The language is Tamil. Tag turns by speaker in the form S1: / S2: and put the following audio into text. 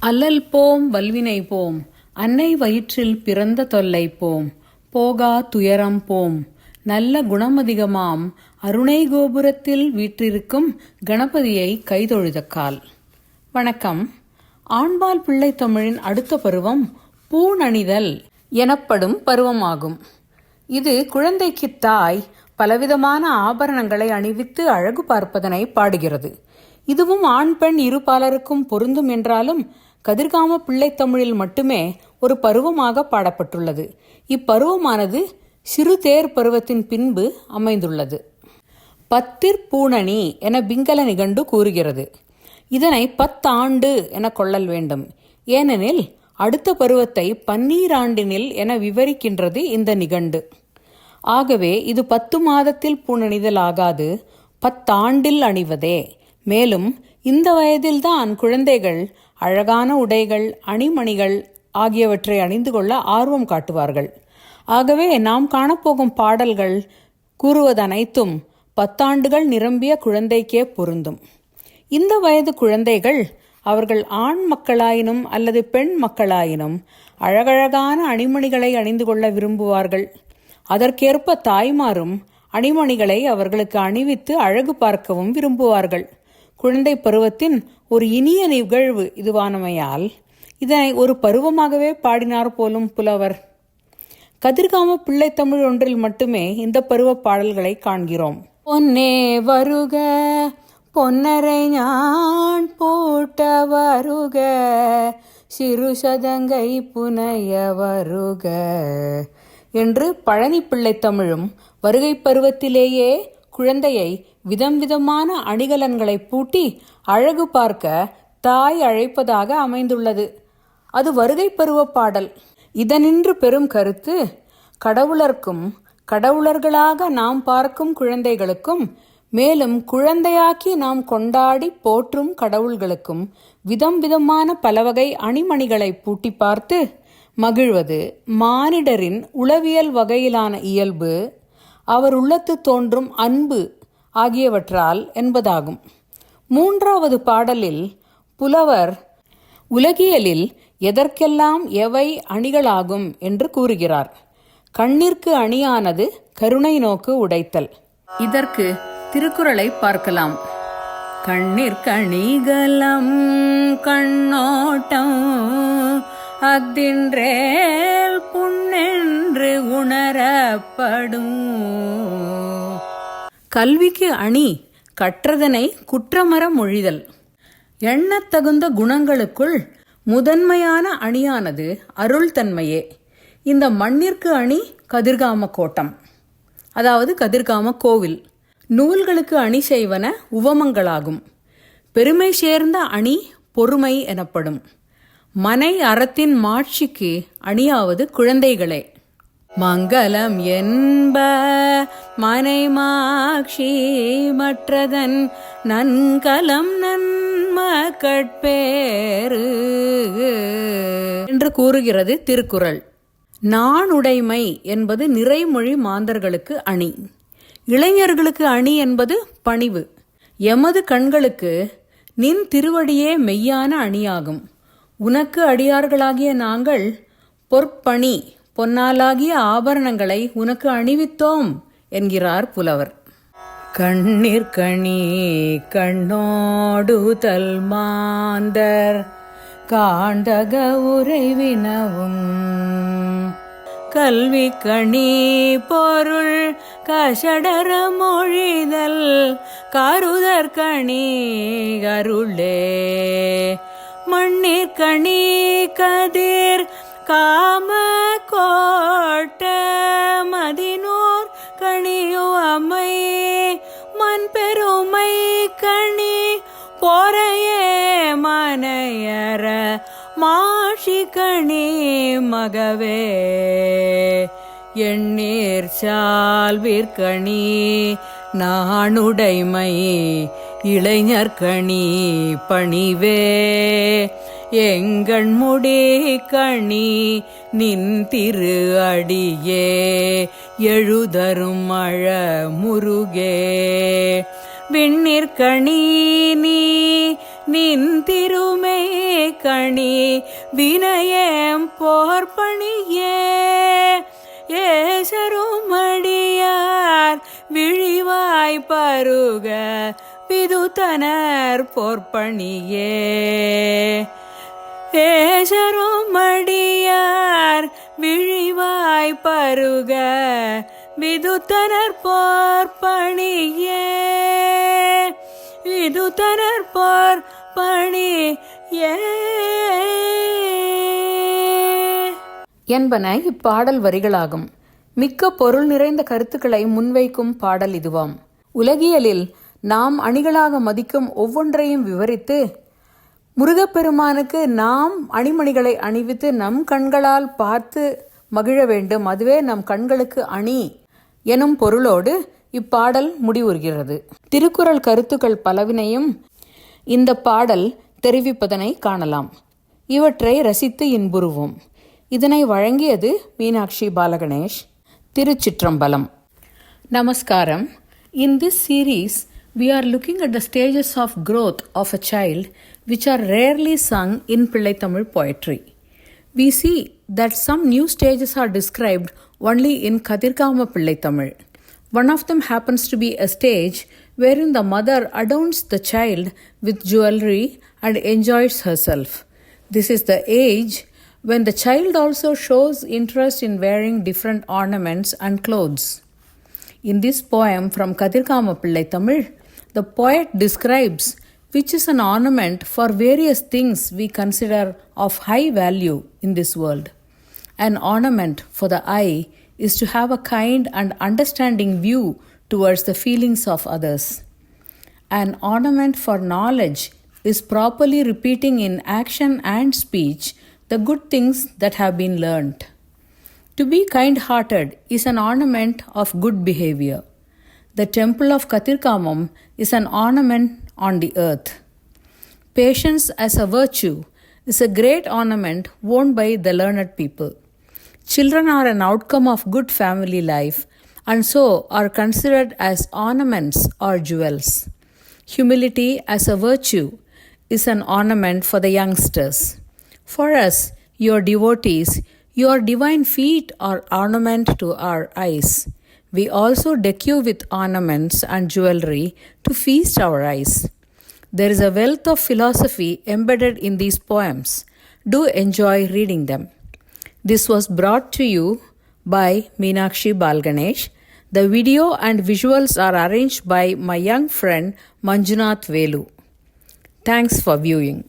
S1: அல்லல் போம் வல்வினை போம் அன்னை வயிற்றில் பிறந்த தொல்லை போம் போகா துயரம் போம். நல்ல குணமதிகமாம் அருணை கோபுரத்தில் வீற்றிருக்கும் கணபதியை கைதொழுதக்கால் வணக்கம். ஆண்பால் பிள்ளை தமிழின் அடுத்த பருவம் பூணணிதல் எனப்படும் பருவமாகும். இது குழந்தைக்கு தாய் பலவிதமான ஆபரணங்களை அணிவித்து அழகு பார்ப்பதனை பாடுகிறது. இதுவும் ஆண் பெண் இரு பாலருக்கும் பொருந்தும் என்றாலும் கதிர்காம பிள்ளைத்தமிழில் மட்டுமே ஒரு பருவமாக பாடப்பட்டுள்ளது. இப்பருவமானது சிறு தேர் பருவத்தின் பின்பு அமைந்துள்ளது. பத்திற் பூணணி என பிங்கல நிகண்டு கூறுகிறது. இதனை பத்தாண்டு என கொள்ளல் வேண்டும். ஏனெனில் அடுத்த பருவத்தை பன்னீராண்டினில் என விவரிக்கின்றது இந்த நிகண்டு. ஆகவே இது பத்து மாதத்தில் பூணணிதல் ஆகாது பத்தாண்டில் அணிவதே. மேலும் இந்த வயதில்தான் குழந்தைகள் அழகான உடைகள் அணிமணிகள் ஆகியவற்றை அணிந்து கொள்ள ஆர்வம் காட்டுவார்கள். ஆகவே நாம் காணப்போகும் பாடல்கள் கூறுவதனைத்தும் பத்தாண்டுகள் நிரம்பிய குழந்தைக்கே பொருந்தும். இந்த வயது குழந்தைகள் அவர்கள் ஆண் மக்களாயினும் அல்லது பெண் மக்களாயினும் அழகழகான அணிமணிகளை அணிந்து கொள்ள விரும்புவார்கள். அதற்கேற்ப தாய்மாரும் அணிமணிகளை அவர்களுக்கு அணிவித்து அழகு பார்க்கவும் விரும்புவார்கள். குழந்தை பருவத்தின் ஒரு இனிய நிகழ்வு இதுவானமையால் இதனை ஒரு பருவமாகவே பாடினார் போலும் புலவர். கதிர்காம பிள்ளைத்தமிழ் ஒன்றில் மட்டுமே இந்த பருவ பாடல்களை காண்கிறோம். பொன்னே வருக பொன்னரை ஞான் போட்ட வருக சிறு சதங்கை புனைய வருக என்று பழனி பிள்ளைத்தமிழும் வருகை பருவத்திலேயே குழந்தையை விதம் விதமான அணிகலன்களை பூட்டி அழகு பார்க்க தாய் அழைப்பதாக அமைந்துள்ளது. அது வருகை பருவ பாடல். இதனின்று பெரும் கருத்து கடவுளர்க்கும் கடவுளர்களாக நாம் பார்க்கும் குழந்தைகளுக்கும் மேலும் குழந்தையாக்கி நாம் கொண்டாடி போற்றும் கடவுள்களுக்கும் விதம் விதமான பலவகை அணிமணிகளை பூட்டி பார்த்து மகிழ்வது மானிடரின் உளவியல் வகையிலான இயல்பு. அவர் உள்ளத்து தோன்றும் அன்பு ஆகியவற்றால் என்பதாகும். மூன்றாவது பாடலில் புலவர் உலகியலில் எதற்கெல்லாம் எவை அணிகளாகும்? என்று கூறுகிறார். கண்ணிற்கு அணியானது கருணை நோக்கு உடைத்தல். இதற்கு திருக்குறளை பார்க்கலாம். கண்ணிற்கணிகலம் கண்ணோட்டம் அத்தின்றேல் புண்ணென்று உணரப்படும். கல்விக்கு அணி கற்றதனை குற்றமர மொழிதல். எண்ணத்தகுந்த குணங்களுக்குள் முதன்மையான அணியானது அருள் தன்மையே இந்த மண்ணிற்கு அணி கதிர்காம கோட்டம் அதாவது கதிர்காம கோவில் நூல்களுக்கு அணி செய்வன உவமங்களாகும். பெருமை சேர்ந்த அணி பொறுமை எனப்படும். மனை அறத்தின் மாட்சிக்கு அணியாவது குழந்தைகளே. மங்களம் என்ப மனைமாக்ஷி மற்றதன் நன்கலம் நன்ம கட்பேறு என்று கூறுகிறது திருக்குறள். நாணுடைமை என்பது நிறைமொழி மாந்தர்களுக்கு அணி. இளைஞர்களுக்கு அணி என்பது பணிவு. எமது கண்களுக்கு நின் திருவடியே மெய்யான அணியாகும். உனக்கு அடியார்களாகிய நாங்கள் பொற்பணி பொன்னாலாகிய ஆபரணங்களை உனக்கு அணிவித்தோம் என்கிறார் புலவர். கண்ணீர் கணி கண்ணோடு தல்மாந்தர் காண்டக உறைவினவும். கல்வி கணி பொருள் கஷடர மொழிதல் கருதற் கணி கருளே மண்ணிற் கணி கதிர் காம காட்ட மதினோர் கணியோ அமை மண் பெருமை கணி பொறையே மனையற மாஷி கணி மகவே. எண்ணீர் சால்விற்கணி நாணுடைமை இளைஞர்கணி பணிவே. எங்கண் முடி கணி நின் திரு அடியே எழுதரும் மழ முருகே. விண்ணிற்கணி நீ நின் திருமே கணி வினயம் போர்பணியே. ஏசரும் அடியார் விழிவாய் பருக போர்பணியே. போர்ப்பணியே விழிவாய் பருக விதுத்தனர் போர்ப்பணியே விதுத்தனர் போர் ஏ என்பன இப்பாடல் வரிகளாகும். மிக்க பொருள் நிறைந்த கருத்துக்களை முன்வைக்கும் பாடல் இதுவாம். உலகியலில் நாம் அணிகளாக மதிக்கும் ஒவ்வொன்றையும் விவரித்து முருகப்பெருமானுக்கு நாம் அணிமணிகளை அணிவித்து நம் கண்களால் பார்த்து மகிழ வேண்டும். அதுவே நம் கண்களுக்கு அணி எனும் பொருளோடு இப்பாடல் முடிவுறுகிறது. திருக்குறள் கருத்துக்கள் பலவினையும் இந்த பாடல் தெரிவிப்பதனை காணலாம். இவற்றை ரசித்து இன்புறுவோம். இதனை வழங்கியது மீனாட்சி பாலகணேஷ். திருச்சிற்றம்பலம். நமஸ்காரம். In this series we are looking at the stages of growth of a child which are rarely sung in Pillai Tamil poetry. We see that some new stages are described only in Kadirkama Pillai Tamil. One of them happens to be a stage wherein the mother adorns the child with jewelry and enjoys herself. This is the age when the child also shows interest in wearing different ornaments and clothes. In this poem from Kadirkama Pillai Tamil, the poet describes which is an ornament for various things we consider of high value in this world. An ornament for the eye is to have a kind and understanding view towards the feelings of others. An ornament for knowledge is properly repeating in action and speech the good things that have been learnt. To be kind hearted is an ornament of good behavior. The temple of Katirkamam is an ornament on the earth. Patience as a virtue is a great ornament worn by the learned people. Children are an outcome of good family life and so are considered as ornaments or jewels. Humility as a virtue is an ornament for the youngsters. For us, your devotees, your divine feet are ornament to our eyes. We also deck you with ornaments and jewelry to feast our eyes. There is a wealth of philosophy embedded in these poems. Do enjoy reading them. This was brought to you by Meenakshi Balganesh. The video and visuals are arranged by my young friend Manjunath Velu. Thanks for viewing.